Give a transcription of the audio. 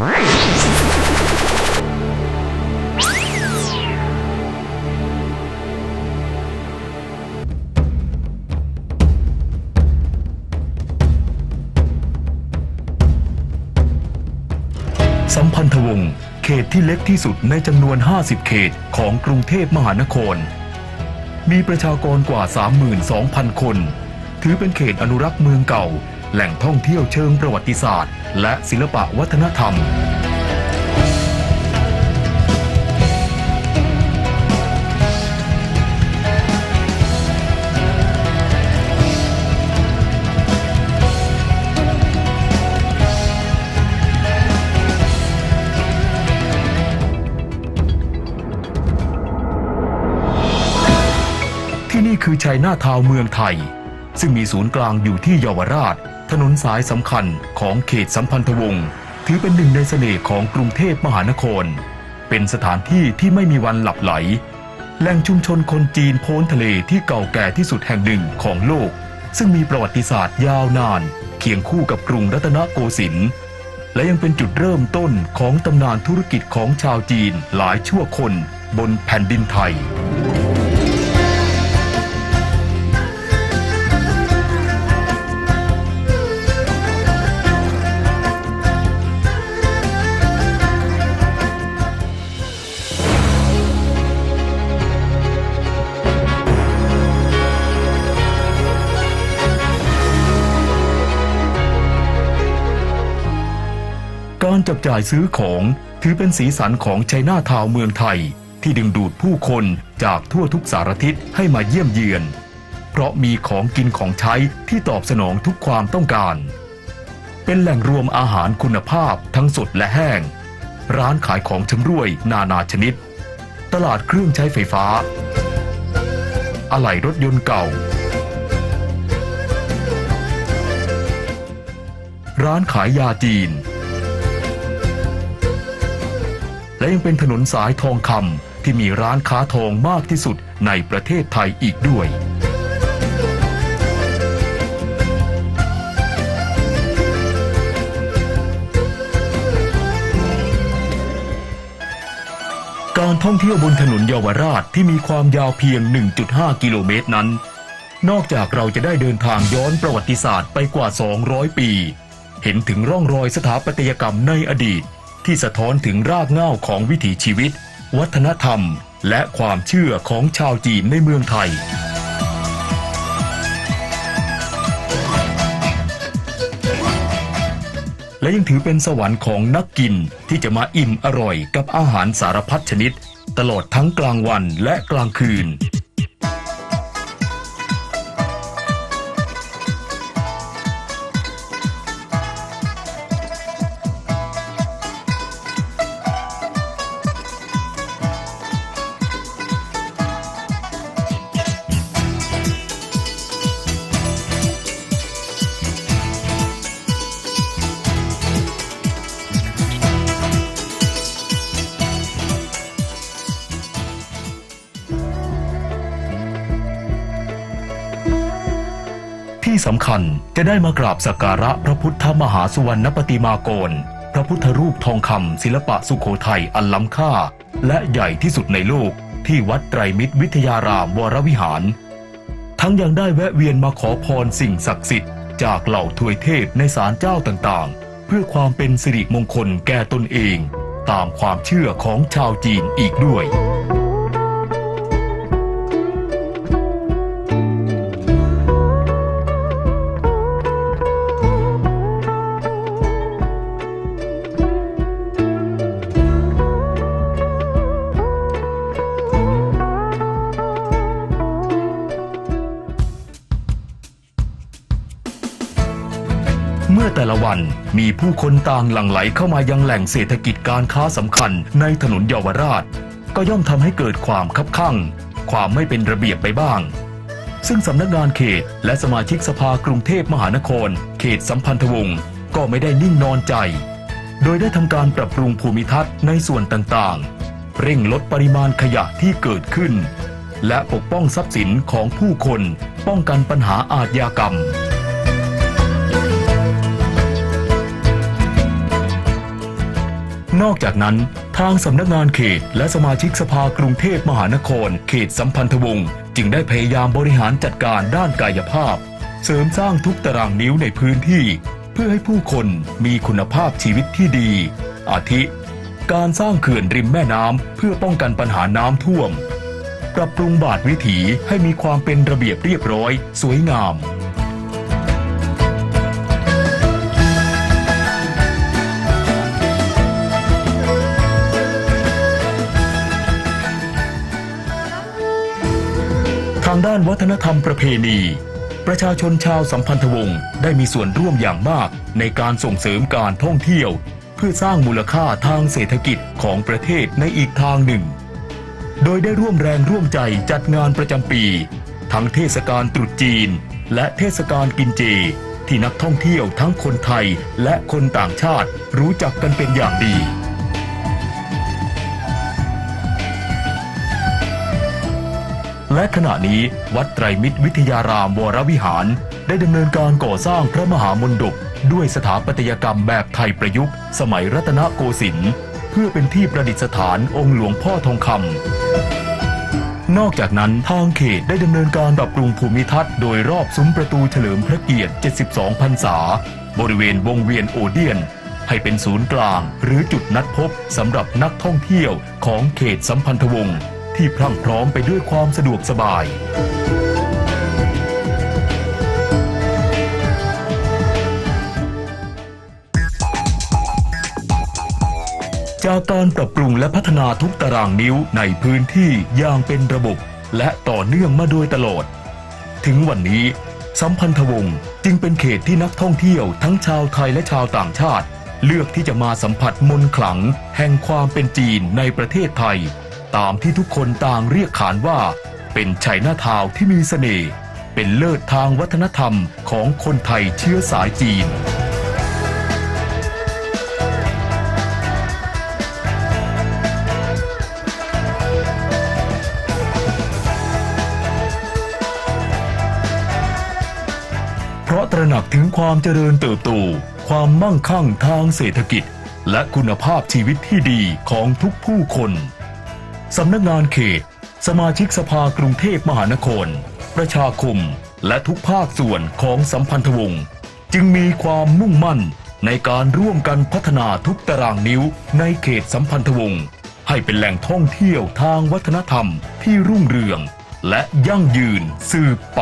สัมพันธวงศ์เขตที่เล็กที่สุดในจำนวน 50 เขตของกรุงเทพมหานคร มีประชากรกว่า 32,000 คน ถือเป็นเขตอนุรักษ์เมืองเก่า แหล่งท่องเที่ยวเชิงประวัติศาสตร์ และศิลปะวัฒนธรรม ที่นี่คือชัยนาทาวเมืองไทย ซึ่งมีศูนย์กลางอยู่ที่เยาวราช ถนนสายสำคัญของเขตสัมพันธวงศ์ถือเป็นหนึ่งในเสน่ห์ของกรุงเทพมหานคร เป็นสถานที่ที่ไม่มีวันหลับไหล แหล่งชุมชนคนจีนโพ้นทะเลที่เก่าแก่ที่สุดแห่งหนึ่งของโลก ซึ่งมีประวัติศาสตร์ยาวนาน เคียงคู่กับกรุงรัตนโกสินทร์และยังเป็นจุดเริ่มต้นของตำนานธุรกิจของชาวจีนหลายชั่วคนบนแผ่นดินไทย การจับจ่ายซื้อของถือเป็นสีสันของชัยนาทาวเมืองไทย ที่ดึงดูดผู้คนจากทั่วทุกสารทิศให้มาเยี่ยมเยือน เพราะมีของกินของใช้ที่ตอบสนองทุกความต้องการ เป็นแหล่งรวมอาหารคุณภาพทั้งสดและแห้ง ร้านขายของชำร่วยนานาชนิด ตลาดเครื่องใช้ไฟฟ้า อะไหล่รถยนต์เก่าร้านขายยาจีน และยังเป็นถนนสายทองคำที่มีร้านค้าทองมากที่สุดในประเทศไทยอีกด้วย การท่องเที่ยวบนถนนเยาวราชที่มีความยาวเพียง 1.5 กิโลเมตรนั้น นอกจากเราจะได้เดินทางย้อนประวัติศาสตร์ไปกว่า 200 ปี เห็นถึงร่องรอยสถาปัตยกรรมในอดีต ที่สะท้อนถึงรากเหง้าของวิถีชีวิต วัฒนธรรม และความเชื่อของชาวจีนในเมืองไทย และยังถือเป็นสวรรค์ของนักกินที่จะมาอิ่มอร่อยกับอาหารสารพัดชนิด ตลอดทั้งกลางวันและกลางคืน ที่สำคัญจะได้มากราบสักการะพระพุทธมหาสุวรรณปฏิมากรพระพุทธรูปทองคำศิลปะสุโขทัยอันล้ำค่า และใหญ่ที่สุดในโลก ที่วัดไตรมิตรวิทยารามวรวิหาร ทั้งยังได้แวะเวียนมาขอพรสิ่งศักดิ์สิทธิ์จากเหล่าทวยเทพในศาลเจ้าต่างๆ เพื่อความเป็นสิริมงคลแก่ตนเอง ตามความเชื่อของชาวจีนอีกด้วย อแต่ละวันมีผู้คนต่างหลั่งไหลเข้ามายังแหล่งเศรษฐกิจการค้าสำคัญในถนนเยาวราช ก็ย่อมทำให้เกิดความคับข้างความไม่เป็นระเบียบไปบ้าง ซึ่งสำนักงานเขตและสมาชิกสภากรุงเทพมหานคร เขตสัมพันธวงศ์ก็ไม่ได้นิ่งนอนใจ โดยได้ทำการปรับปรุงภูมิทัศน์ในส่วนต่างๆ เร่งลดปริมาณขยะที่เกิดขึ้น และปกป้องทรัพย์สินของผู้คน ป้องกันปัญหาอาทยากรรม นอกจากนั้น ทางสำนักงานเขต และสมาชิกสภากรุงเทพมหานคร เขตสัมพันธวงศ์จึงได้พยายามบริหารจัดการด้านกายภาพ เสริมสร้างทุกตารางนิ้วในพื้นที่ เพื่อให้ผู้คนมีคุณภาพชีวิตที่ดี อาทิ การสร้างเขื่อนริมแม่น้ำเพื่อป้องกันปัญหาน้ำท่วม ปรับปรุงบาทวิถีให้มีความเป็นระเบียบเรียบร้อย สวยงาม ทางด้านวัฒนธรรมประเพณี ประชาชนชาวสัมพันธวงศ์ได้มีส่วนร่วมอย่างมากในการส่งเสริมการท่องเที่ยว เพื่อสร้างมูลค่าทางเศรษฐกิจของประเทศในอีกทางหนึ่ง โดยได้ร่วมแรงร่วมใจจัดงานประจำปี ทั้งเทศกาลตรุษจีน และเทศกาลกินเจ ที่นักท่องเที่ยวทั้งคนไทยและคนต่างชาติรู้จักกันเป็นอย่างดี และขณะนี้วัดไตรมิตรวิทยารามวรวิหาร ได้ดำเนินการก่อสร้างพระมหามนดบด้วยสถาปัตยกรรมแบบไทยประยุกต์ สมัยรัตนโกสินทร์เพื่อเป็นที่ประดิษฐานองค์หลวงพ่อทองคำนอกจากนั้นทางเขตได้ดำเนินการปรับปรุงภูมิทัศน์โดยรอบซุ้มประตูเฉลิมพระเกียรติ 72 พรรษา บริเวณวงเวียนโอเดียน ให้เป็นศูนย์กลาง หรือจุดนัดพบสำหรับนักท่องเที่ยวของเขตสัมพันธวงศ์ ที่พรั่งพร้อมไปด้วยความสะดวกสบาย จากการปรับปรุงและพัฒนาทุกตารางนิ้วในพื้นที่อย่างเป็นระบบ และต่อเนื่องมาโดยตลอด ถึงวันนี้ สัมพันธวงศ์จึงเป็นเขตที่นักท่องเที่ยวทั้งชาวไทยและชาวต่างชาติ เลือกที่จะมาสัมผัสมนต์ขลัง แห่งความเป็นจีนในประเทศไทย ตามที่ทุกคนต่างเรียกขานว่า เป็นชัยนาทาว์ที่มีเสน่ห์เป็นเลิศทางวัฒนธรรมของคนไทยเชื้อสายจีนเพราะตระหนักถึงความเจริญเติบโต ความมั่งคั่งทางเศรษฐกิจ และคุณภาพชีวิตที่ดีของทุกผู้คน สำนักงานเขต สมาชิกสภากรุงเทพมหานคร ประชาคม และทุกภาคส่วนของสัมพันธวงศ์จึงมีความมุ่งมั่นในการร่วมกันพัฒนาทุกตารางนิ้วในเขตสัมพันธวงศ์ให้เป็นแหล่งท่องเที่ยวทางวัฒนธรรมที่รุ่งเรือง และยั่งยืนสืบไป